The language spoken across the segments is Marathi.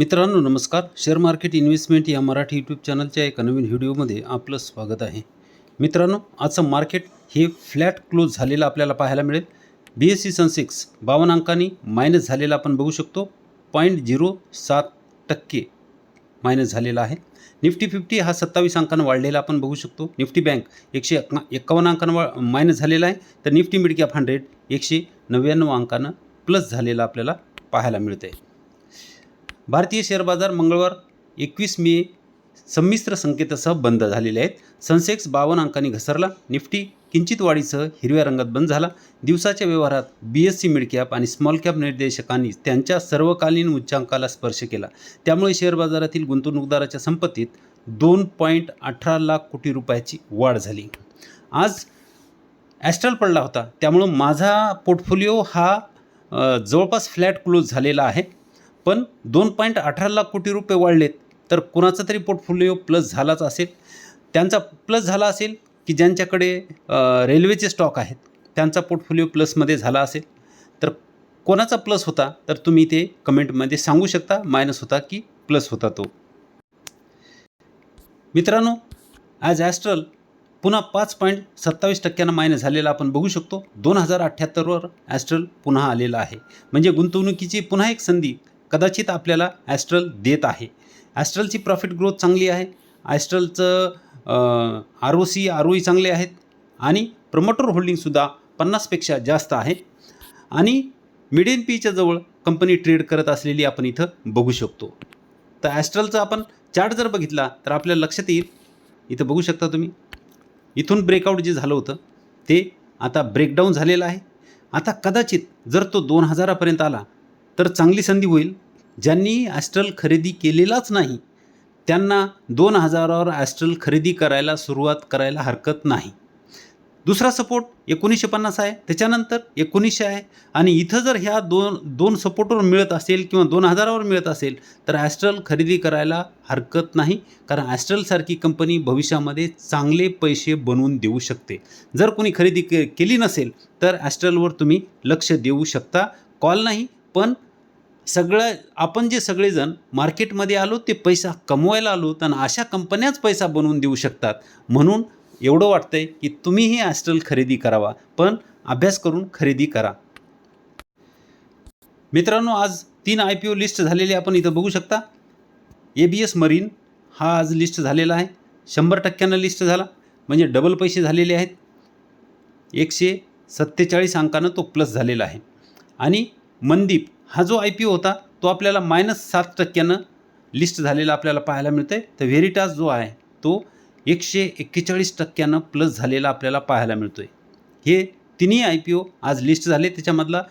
मित्रांनो नमस्कार. शेअर मार्केट इन्व्हेस्टमेंट या मराठी यूट्यूब चॅनलच्या एका नवीन व्हिडिओमध्ये आपलं स्वागत आहे. मित्रांनो आजचं मार्केट हे फ्लॅट क्लोज झालेलं आपल्याला पाहायला मिळेल. बी एस सी सनसिक्स बावन्न अंकांनी मायनस झालेला आपण बघू शकतो. पॉईंट झिरो सात टक्के मायनस झालेला आहे. निफ्टी फिफ्टी हा सत्तावीस अंकानं वाढलेला आपण बघू शकतो. निफ्टी बँक एकशे एक्का एक्कावन्न अंकानं वा मायनस झालेला आहे. तर निफ्टी मिडकॅप हंड्रेड एकशे नव्याण्णव अंकानं प्लस झालेला आपल्याला पाहायला मिळतं आहे भारतीय शेअर बाजार मंगळवार एकवीस मे संमिश्र संकेतासह बंद झालेले आहेत. सनसेक्स बावन्न अंकांनी घसरला. निफ्टी किंचित वाढीसह हिरव्या रंगात बंद झाला. दिवसाच्या व्यवहारात बी एस सी मिडकॅप आणि स्मॉल कॅप निर्देशकांनी त्यांच्या सर्वकालीन उच्चांकाला स्पर्श केला. त्यामुळे शेअर बाजारातील गुंतवणूकदाराच्या संपत्तीत दोन पॉईंट अठरा लाख कोटी रुपयाची वाढ झाली. आज ॲस्ट्रल पडला होता. त्यामुळं माझा पोर्टफोलिओ हा जवळपास फ्लॅट क्लोज झालेला आहे. पण दोन पॉईंट अठरा लाख कोटी रुपये वाढलेत. तर कुणाचा तरी पोर्टफोलिओ प्लस झालाच असेल. त्यांचा प्लस झाला असेल की ज्यांच्याकडे रेल्वेचे स्टॉक आहेत त्यांचा पोर्टफोलिओ प्लसमध्ये झाला असेल. तर कोणाचा प्लस होता? तर तुम्ही ते कमेंटमध्ये सांगू शकता. मायनस होता की प्लस होता तो. मित्रांनो आज ॲस्ट्रल पुन्हा पाच पॉईंट सत्तावीस टक्क्यानं मायनस झालेला आपण बघू शकतो. दोन हजार अठ्ठ्याहत्तरवर ॲस्ट्रल पुन्हा आलेला आहे. म्हणजे गुंतवणुकीची पुन्हा एक संधी कदाचित आपल्याला ॲस्ट्रल देत आहे. ॲस्ट्रलची प्रॉफिट ग्रोथ चांगली आहे. ॲस्ट्रलचं R O C R O E चांगले आहेत. आणि प्रमोटर होल्डिंगसुद्धा पन्नासपेक्षा जास्त आहे. आणि मिडियन पीच्या जवळ कंपनी ट्रेड करत असलेली आपण इथं बघू शकतो. तर ॲस्ट्रलचा आपण चार्ट जर बघितला तर आपल्या लक्षात येईल. इथं बघू शकता तुम्ही. इथून ब्रेकआउट जे झालं होतं ते आता ब्रेकडाऊन झालेलं आहे. आता कदाचित जर तो दोन हजारापर्यंत आला तर चांगली संधी होईल. ज्यांनी ॲस्ट्रल खरेदी केलेलाच नाही त्यांना दोन हजारावर ॲस्ट्रल खरेदी करायला सुरुवात करायला हरकत नाही. दुसरा सपोर्ट एकोणीसशे पन्नास आहे. त्याच्यानंतर एकोणीसशे आहे. आणि इथं जर ह्या दोन दोन सपोर्टवर मिळत असेल किंवा दोन हजारावर मिळत असेल तर ॲस्ट्रल खरेदी करायला हरकत नाही. कारण ॲस्ट्रलसारखी कंपनी भविष्यामध्ये चांगले पैसे बनवून देऊ शकते. जर कोणी खरेदी के केली नसेल तर ॲस्ट्रलवर तुम्ही लक्ष देऊ शकता. कॉल नाही पण सगळं आपण जे सगळेजण मार्केटमध्ये आलो ते पैसा कमवायला आलो तर अशा कंपन्याच पैसा बनवून देऊ शकतात. म्हणून एवढं वाटतं आहे की तुम्हीही ॲस्ट्रल खरेदी करावा पण अभ्यास करून खरेदी करा. मित्रांनो आज तीन आय पी ओ लिस्ट झालेले आपण इथं बघू शकता. ए बी एस मरीन हा आज लिस्ट झालेला आहे. शंभर टक्क्यानं लिस्ट झाला. म्हणजे डबल पैसे झालेले आहेत. एकशे सत्तेचाळीस अंकानं तो प्लस झालेला आहे. आणि मनदीप हा जो आय पी ओ होता तो आपल्याला मायनस सात टक्क्यानं लिस्ट झालेला आपल्याला पाहायला मिळतं आहे तर व्हेरिटास जो आहे तो एकशे एक्केचाळीस टक्क्यानं प्लस झालेला आपल्याला पाहायला मिळतो आहे हे तिन्ही आय पी ओ आज लिस्ट झाले. त्याच्यामधला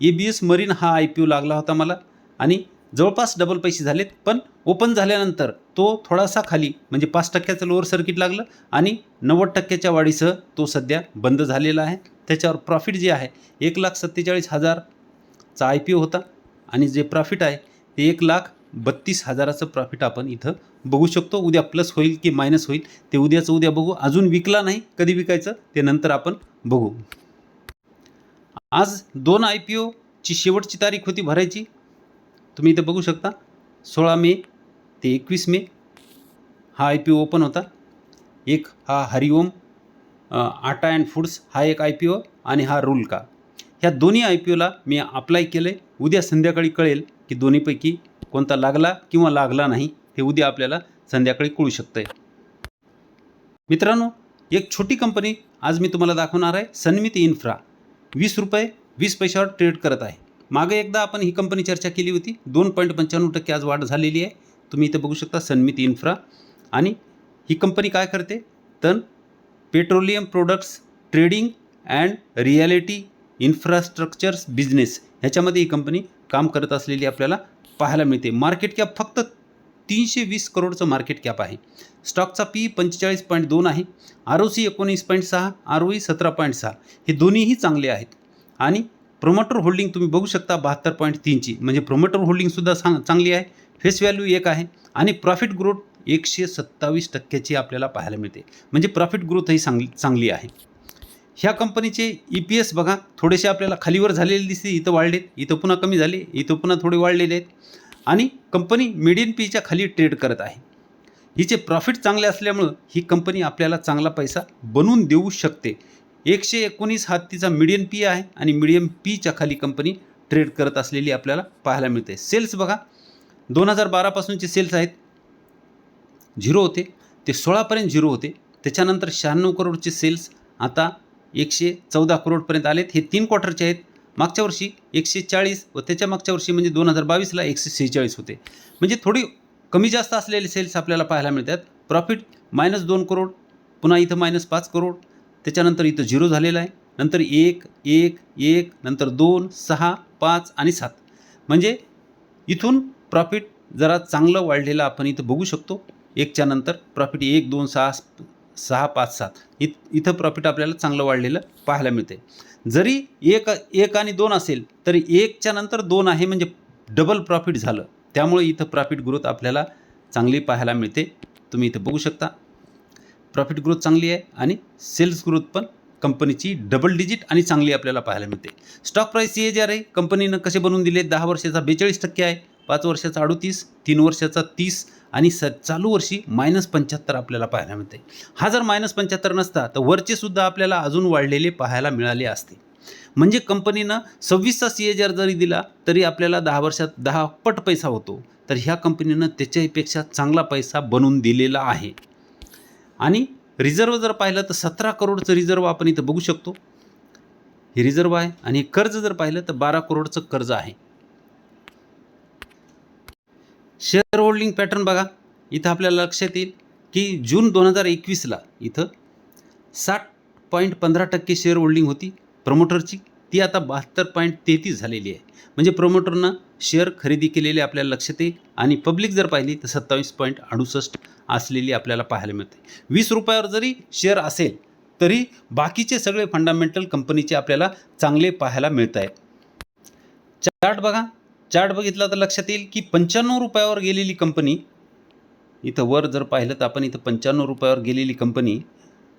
ए बी एस मरीन हा आय पी ओ लागला होता मला. आणि जवळपास डबल पैसे झालेत पण ओपन झाल्यानंतर तो थोडासा खाली म्हणजे पाच टक्क्याचं लोअर सर्किट लागलं आणि नव्वद टक्क्याच्या वाढीसह तो सध्या बंद झालेला आहे. त्याच्यावर प्रॉफिट जे आहे एक लाख सत्तेचाळीस हजार चा आय पी ओ होता आणि जे प्रॉफिट आहे ते एक लाख बत्तीस हजाराचं प्रॉफिट आपण इथं बघू शकतो. उद्या प्लस होईल की मायनस होईल ते उद्याचं उद्या बघू. अजून विकला नाही कधी विकायचं ते नंतर आपण बघू. आज दोन आय पी ओची शेवटची तारीख होती भरायची. तुम्ही इथं बघू शकता सोळा मे ते एकवीस मे हा आय पी ओ ओपन होता. एक हा हरिओम आटा अँड फूड्स हा एक आय पी ओ आणि हा रुलका. ह्या दोन्ही आय पी ओला मी अप्लाय केलं आहे उद्या संध्याकाळी कळेल की दोन्हीपैकी कोणता लागला किंवा लागला नाही हे उद्या आपल्याला संध्याकाळी कळू शकतं आहे मित्रांनो एक छोटी कंपनी आज मी तुम्हाला दाखवणार आहे सन्मित इन्फ्रा. वीस रुपये वीस पैशावर ट्रेड करत आहे. मागे एकदा आपण ही कंपनी चर्चा केली होती दोन पॉईंट पंच्याण्णव टक्के आज वाढ झालेली आहे. तुम्ही इथं बघू शकता सन्मित इन्फ्रा. आणि ही कंपनी काय करते? तर petroleum products trading and reality infrastructures business ह्याच्यामध्ये ही कंपनी काम करत असलेली आपल्याला पाहायला मिळते. मार्केट कॅप फक्त तीनशे वीस करोडचं मार्केट कॅप आहे. स्टॉकचा पी पंचेचाळीस पॉईंट दोन आहे. आर ओ सी एकोणीस पॉईंट सहा आर ओ ई सतरा पॉईंट सहा. हे दोन्हीही चांगले आहेत. आणि प्रोमोटर होल्डिंग तुम्ही बघू शकता बहात्तर पॉईंट तीनची. म्हणजे प्रोमोटर होल्डिंगसुद्धा सांग चांगली आहे. फेस व्हॅल्यू एक आहे. आणि प्रॉफिट ग्रोथ एकशे सत्तावीस टक्क्याची आपल्याला पाहायला मिळते. म्हणजे प्रॉफिट ग्रोथही चांगली चांगली आहे. ह्या कंपनीचे ई पी एस बघा थोडेसे आपल्याला खालीवर झालेले दिसते इथं वाढलेत इथं पुन्हा कमी झाले इथं पुन्हा थोडे वाढलेले आहेत. आणि कंपनी मिडियन पीच्या खाली ट्रेड करत आहे. हिचे प्रॉफिट चांगले असल्यामुळं ही कंपनी आपल्याला चांगला पैसा बनवून देऊ शकते. एकशे एकोणीस हा तिचा मिडियन पी आहे आणि मिडियम पीच्या खाली कंपनी ट्रेड करत असलेली आपल्याला पाहायला मिळते. सेल्स बघा दोन हजार बारापासूनचे सेल्स आहेत. झिरो होते ते सोळापर्यंत झिरो होते. त्याच्यानंतर शहाण्णव करोडचे सेल्स आता एकशे चौदा करोडपर्यंत आलेत. हे तीन क्वार्टरचे आहेत. मागच्या वर्षी एकशे चाळीस व त्याच्या मागच्या वर्षी म्हणजे दोन हजार बावीसला एकशे सेहेचाळीस होते. म्हणजे थोडी कमी जास्त असलेले सेल्स आपल्याला पाहायला मिळतात. प्रॉफिट मायनस दोन करोड पुन्हा इथं मायनस पाच करोड. त्याच्यानंतर इथं झिरो झालेला आहे. नंतर एक एक एक नंतर दोन सहा पाच आणि सात. म्हणजे इथून प्रॉफिट जरा चांगलं वाढलेलं आपण इथं बघू शकतो. एकच्या नंतर प्रॉफिट एक दोन सहा सहा पाच सात. इत इथं प्रॉफिट आपल्याला चांगलं वाढलेलं पाहायला मिळते. जरी एक एक आणि दोन असेल तरी एकच्या नंतर दोन आहे म्हणजे डबल प्रॉफिट झालं. त्यामुळे इथं प्रॉफिट ग्रोथ आपल्याला चांगली पाहायला मिळते. तुम्ही इथं बघू शकता. प्रॉफिट ग्रोथ चांगली आहे आणि सेल्स ग्रोथ पण कंपनीची डबल डिजिट आणि चांगली आपल्याला पाहायला मिळते. स्टॉक प्राईस सी ए जे आर आहे कंपनीनं कसे बनवून दिले दहा वर्षाचा बेचाळीस टक्के आहे. पाच वर्षाचा अडोतीस तीन वर्षाचा तीस आणि स चालू वर्षी मायनस पंच्याहत्तर आपल्याला पाहायला मिळते. हा जर मायनस पंच्याहत्तर नसता तर वरचे सुद्धा आपल्याला अजून वाढलेले पाहायला मिळाले असते. म्हणजे कंपनीनं सव्वीसचा सी एच आर जरी दिला तरी आपल्याला दहा वर्षात दहा पट पैसा होतो. तर ह्या कंपनीनं त्याच्यापेक्षा चांगला पैसा बनवून दिलेला आहे. आणि रिझर्व जर पाहिलं तर सतरा करोडचं रिझर्व आपण इथं बघू शकतो. हे रिझर्व आहे आणि कर्ज जर पाहिलं तर बारा करोडचं कर्ज आहे. शेअर होल्डिंग पॅटर्न बघा. इथं आपल्याला लक्षात येईल की जून दोन हजार एकवीसला इथं साठ पॉईंट पंधरा टक्के शेअर होल्डिंग होती प्रमोटरची. ती आता बहात्तर पॉईंट तेहतीस झालेली आहे. म्हणजे प्रमोटरनं शेअर खरेदी केलेले आपल्याला लक्षात येईल आणि पब्लिक जर पाहिली तर सत्तावीस पॉईंट अडुसष्ट असलेली आपल्याला पाहायला मिळते. वीस रुपयावर जरी शेअर असेल तरी बाकीचे सगळे फंडामेंटल कंपनीचे आपल्याला चांगले पाहायला मिळत आहेत चार्ट बघा. चार्ट बघितला तर लक्षात येईल की पंच्याण्णव रुपयावर गेलेली कंपनी इथं वर जर पाहिलं तर आपण इथं पंच्याण्णव रुपयावर गेलेली कंपनी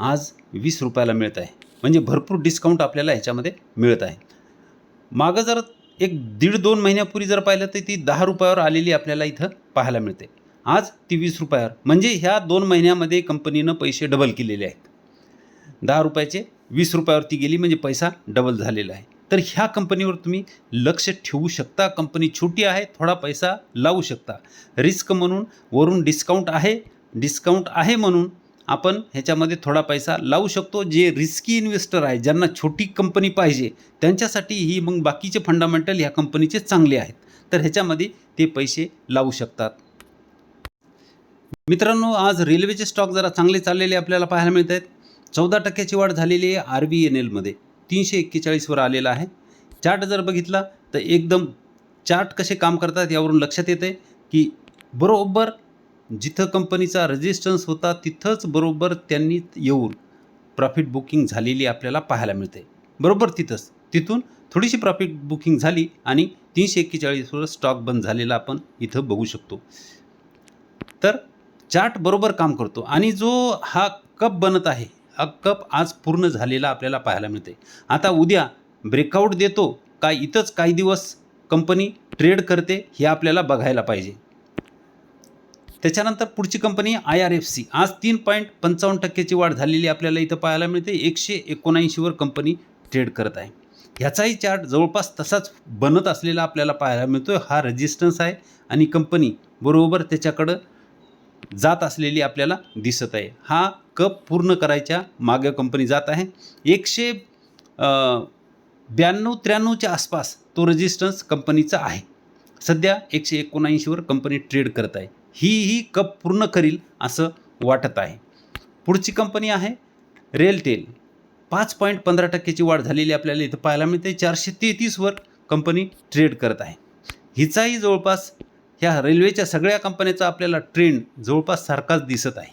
आज वीस रुपयाला मिळत आहे. म्हणजे भरपूर डिस्काउंट आपल्याला ह्याच्यामध्ये मिळत आहे. मागं जर एक दीड दोन महिन्यापूर्वी जर पाहिलं तर ती दहा रुपयावर आलेली आपल्याला इथं पाहायला मिळते. आज ती वीस रुपयावर. म्हणजे ह्या दोन महिन्यामध्ये कंपनीनं पैसे डबल केलेले आहेत. दहा रुपयाचे वीस रुपयावरती गेली म्हणजे पैसा डबल झालेला आहे. तर ह्या कंपनीवर तुम्ही लक्ष ठेवू शकता. कंपनी छोटी आहे थोडा पैसा लावू शकता. रिस्क म्हणून वरून डिस्काउंट आहे डिस्काउंट आहे म्हणून आपण ह्याच्यामध्ये थोडा पैसा लावू शकतो. जे रिस्की इन्व्हेस्टर आहे ज्यांना छोटी कंपनी पाहिजे त्यांच्यासाठी ही मग बाकीचे फंडामेंटल ह्या कंपनीचे चांगले आहेत. तर ह्याच्यामध्ये ते पैसे लावू शकतात. मित्रांनो आज रेल्वेचे स्टॉक जरा चांगले चाललेले आपल्याला पाहायला मिळत आहेत चौदा टक्क्याची वाढ झालेली आहे आर बी एन एलमध्ये तीनशे एक्केचाळीसवर आलेला आहे. चार्ट जर बघितला तर एकदम चार्ट कसे काम करतात यावरून लक्षात येते की बरोबर जिथं कंपनीचा रेजिस्टन्स होता तिथंच बरोबर त्यांनी येऊन प्रॉफिट बुकिंग झालेली आपल्याला पाहायला मिळते. बरोबर तिथंच. तिथून थोडीशी प्रॉफिट बुकिंग झाली आणि तीनशे एक्केचाळीसवर स्टॉक बंद झालेला आपण इथं बघू शकतो. तर चार्ट बरोबर काम करतो आणि जो हा कप बनत आहे हा आज पूर्ण झालेला आपल्याला पाहायला मिळते आता उद्या ब्रेकआउट देतो का इथंच काही दिवस कंपनी ट्रेड करते हे आपल्याला बघायला पाहिजे. त्याच्यानंतर पुढची company I R F C आज तीन पॉईंट पंचावन्न टक्क्याची वाढ झालेली आपल्याला इथं पाहायला मिळते. एकशे एकोणऐंशीवर कंपनी ट्रेड करत आहे. ह्याचाही चार्ट जवळपास तसाच बनत असलेला आपल्याला पाहायला मिळतो हा रेजिस्टन्स आहे आणि कंपनी बरोबर त्याच्याकडं जात असलेली आपल्याला दिसत आहे. हा कप पूर्ण करायच्या मागे कंपनी जात आहे. एकशे ब्याण्णव त्र्याण्णवच्या आसपास तो रेजिस्टन्स कंपनीचा आहे. सध्या एकशे एकोणऐंशीवर कंपनी ट्रेड करत आहे. ही ही कप पूर्ण करील असं वाटत आहे. पुढची कंपनी आहे रेलटेल पाच पॉईंट पंधरा टक्क्याची वाढ झालेली आपल्याला इथं पाहायला मिळते. चारशे तेहतीसवर कंपनी ट्रेड करत आहे. हिचाही जवळपास ह्या रेल्वेच्या सगळ्या कंपन्याचा आपल्याला ट्रेंड जवळपास सारखाच दिसत आहे.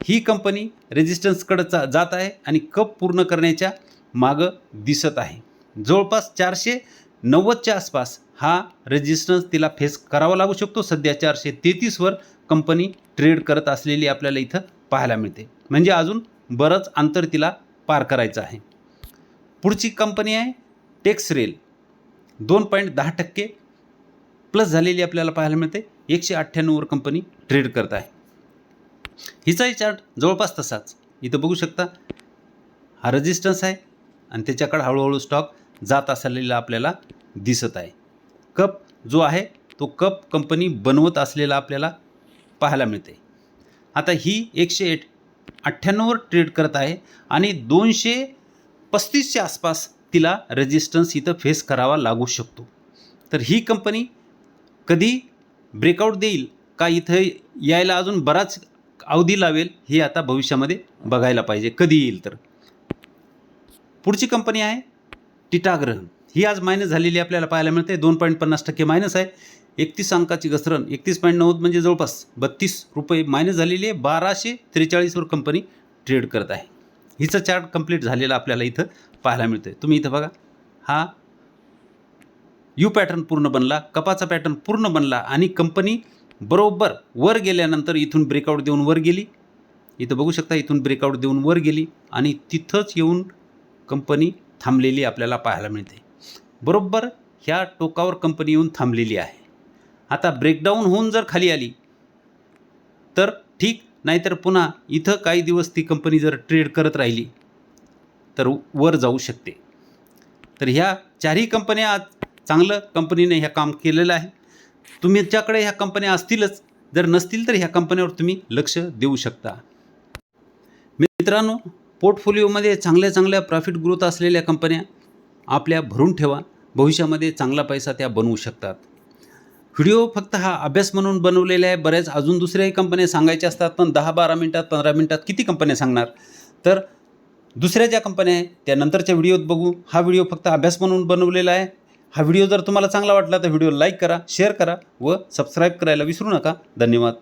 ही कंपनी रेजिस्टन्सकडं जा जात आहे आणि कप पूर्ण करण्याच्या मागं दिसत आहे. जवळपास चारशे नव्वदच्या आसपास हा रेजिस्टन्स तिला फेस करावा लागू शकतो. सध्या चारशे तेहतीसवर कंपनी ट्रेड करत असलेली आपल्याला इथं पाहायला मिळते. म्हणजे अजून बरंच अंतर तिला पार करायचं आहे. पुढची कंपनी आहे टेक्स रेल. दोन पॉईंट दहा टक्के प्लस झालेली आपल्याला पाहायला मिळते. एकशे अठ्ठ्याण्णववर कंपनी ट्रेड करत आहे. हिचाही चार्ट जवळपास तसाच. इथं बघू शकता हा रजिस्टन्स आहे आणि त्याच्याकडे हळूहळू स्टॉक जात असलेला आपल्याला दिसत आहे. कप जो आहे तो कप कंपनी बनवत असलेला आपल्याला पाहायला मिळते. आता ही एकशे एट अठ्ठ्याण्णववर ट्रेड करत आहे आणि दोनशे पस्तीसच्या आसपास तिला रेजिस्टन्स इथं फेस करावा लागू शकतो. तर ही कंपनी कधी ब्रेकआउट देईल का इथं यायला अजून बराच अवधी लावेल हे आता भविष्यामध्ये बघायला पाहिजे. कधी येईल तर. पुढची कंपनी आहे टिटाग्रहण ही आज मायनस झालेली आपल्याला पाहायला मिळते. दोन पॉईंट पन्नास टक्के मायनस आहे. एकतीस अंकाची घसरण. एकतीस पॉईंट नव्वद म्हणजे जवळपास बत्तीस रुपये मायनस झालेली आहे. बाराशे त्रेचाळीसवर कंपनी ट्रेड करत आहे. हिचं चार्ट कंप्लीट झालेला आपल्याला इथं पाहायला मिळतं आहे तुम्ही इथं बघा. हा यू पॅटर्न पूर्ण बनला कपाचा पॅटर्न पूर्ण बनला आणि कंपनी बरोबर वर गेल्यानंतर इथून ब्रेकआउट देऊन वर गेली. इथं बघू शकता इथून ब्रेकआउट देऊन वर गेली आणि तिथंच येऊन कंपनी थांबलेली आपल्याला पाहायला मिळते. बरोबर ह्या टोकावर कंपनी येऊन थांबलेली आहे. आता ब्रेकडाऊन होऊन जर खाली आली तर ठीक नाहीतर पुन्हा इथं काही दिवस ती कंपनी जर ट्रेड करत राहिली तर वर जाऊ शकते. तर ह्या चारही कंपन्या आज चांगलं कंपनीने ह्या काम केलेलं आहे. तुमच्याकडे ह्या कंपन्या असतीलच जर नसतील तर ह्या कंपन्यावर तुम्ही लक्ष देऊ शकता. मित्रांनो पोर्टफोलिओमध्ये चांगल्या चांगल्या प्रॉफिट ग्रोथ असलेल्या कंपन्या आपल्या भरून ठेवा. भविष्यामध्ये चांगला पैसा त्या बनवू शकतात. व्हिडिओ फक्त हा अभ्यास म्हणून बनवलेला आहे. बऱ्याच अजून दुसऱ्याही कंपन्या सांगायच्या असतात पण दहा बारा मिनटात पंधरा मिनटात किती कंपन्या सांगणार? तर दुसऱ्या ज्या कंपन्या आहेत त्या नंतरच्या व्हिडिओत बघू. हा व्हिडिओ फक्त अभ्यास म्हणून बनवलेला आहे. हा व्हिडिओ जर तुम्हाला चांगला वाटला तर व्हिडिओ लाईक करा शेअर करा व सबस्क्राईब करायला विसरू नका. धन्यवाद.